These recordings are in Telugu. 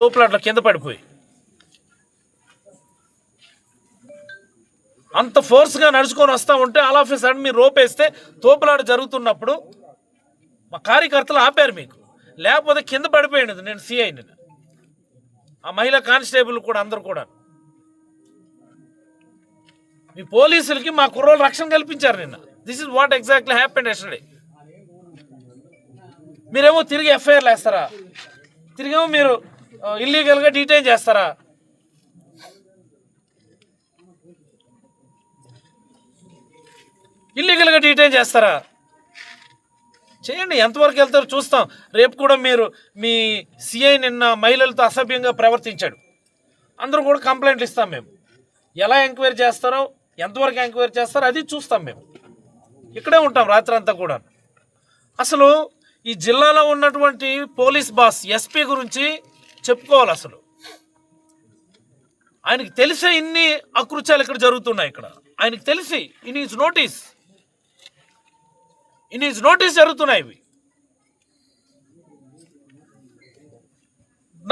తోపులాట్లో కింద పడిపోయి. అంత ఫోర్స్గా నడుచుకొని వస్తూ ఉంటే ఆల్ ఆఫ్ సడన్ మీరు రోపేస్తే తోపులాట జరుగుతున్నప్పుడు మా కార్యకర్తలు ఆపారు మీకు. లేకపోతే కింద పడిపోయినది నేను సిఐని ఆ మహిళా కానిస్టేబుల్ కూడా అందరు కూడా. మీ పోలీసులకి మా కుర్రోళ్ళు రక్షణ కల్పించారు నిన్న. This is what exactly happened yesterday మీరేమో తిరిగి ఎఫ్ఐఆర్లు వేస్తారా తిరిగేమో మీరు ఇల్లీగల్గా డీటైన్ చేస్తారా? ఇల్లీగల్గా డీటైన్ చేస్తారా? చేయండి ఎంతవరకు వెళ్తారో చూస్తాం. రేపు కూడా మీరు మీ సిఐ నిన్న మహిళలతో అసభ్యంగా ప్రవర్తించాడు. అందరూ కూడా కంప్లైంట్లు ఇస్తాం మేము. ఎలా ఎంక్వైరీ చేస్తారో ఎంతవరకు ఎంక్వైరీ చేస్తారో అది చూస్తాం మేము. ఇక్కడే ఉంటాం రాత్రి అంతా కూడా. అసలు ఈ జిల్లాలో ఉన్నటువంటి పోలీస్ బాస్ ఎస్పీ గురించి చెప్పుకోవాలి అసలు. ఆయనకి తెలిసే ఇన్ని అకృత్యాలు ఇక్కడ జరుగుతున్నాయి ఇక్కడ. ఆయనకి తెలిసి in his notice in his notice జరుగుతున్నాయి ఇవి.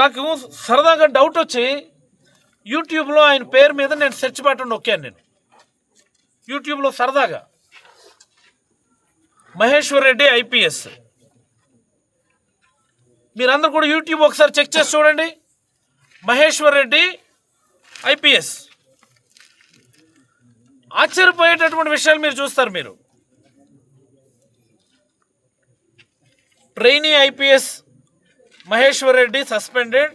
నాకు సరదాగా డౌట్ వచ్చి యూట్యూబ్లో ఆయన పేరు మీద నేను సెర్చ్ బటన్ నొక్కాను నేను. యూట్యూబ్లో సరదాగా. మహేశ్వర్ రెడ్డి ఐపీఎస్ మీరందరూ కూడా యూట్యూబ్ ఒకసారి చెక్ చేసి చూడండి. మహేశ్వర్ రెడ్డి ఐపీఎస్. ఆశ్చర్యపోయేటటువంటి విషయాలు మీరు చూస్తారు మీరు. Trainee IPS Maheshwar Reddy suspended.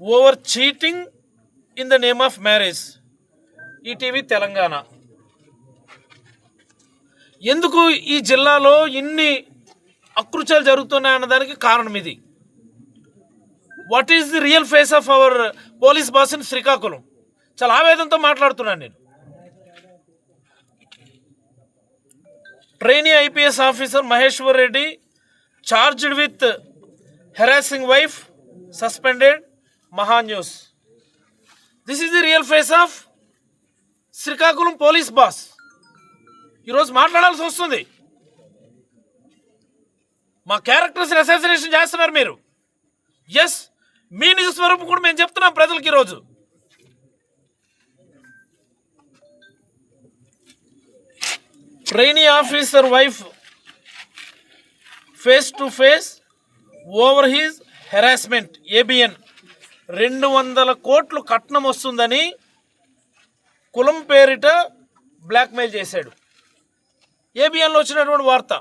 Over cheating in the name of marriage. ETV Telangana. ఎందుకు ఈ జిల్లాలో ఇన్ని అకృత్యాలు జరుగుతున్నాయి అన్నదానికి కారణం ఇది. What is the real face of our police boss in Srikakulam? చాలా ఆవేదనతో మాట్లాడుతున్నాను నేను. Trainee IPS officer Maheshwar Reddy charged with harassing wife suspended Maha news this is the real face of Srikakulam police boss ఈరోజు మాట్లాడాల్సి వస్తుంది. మా క్యారెక్టర్స్ అసాసినేషన్ చేస్తున్నారు మీరు. ఎస్ మీ నిజ స్వరూపం కూడా మేము చెప్తున్నాం ప్రజలకి ఈరోజు. Trainee officer wife face to face over his harassment ABN రెండు వందల కోట్లు కట్నం వస్తుందని కులం పేరిట బ్లాక్మెయిల్ చేశాడు. ఏబిఎన్లో వచ్చినటువంటి వార్త.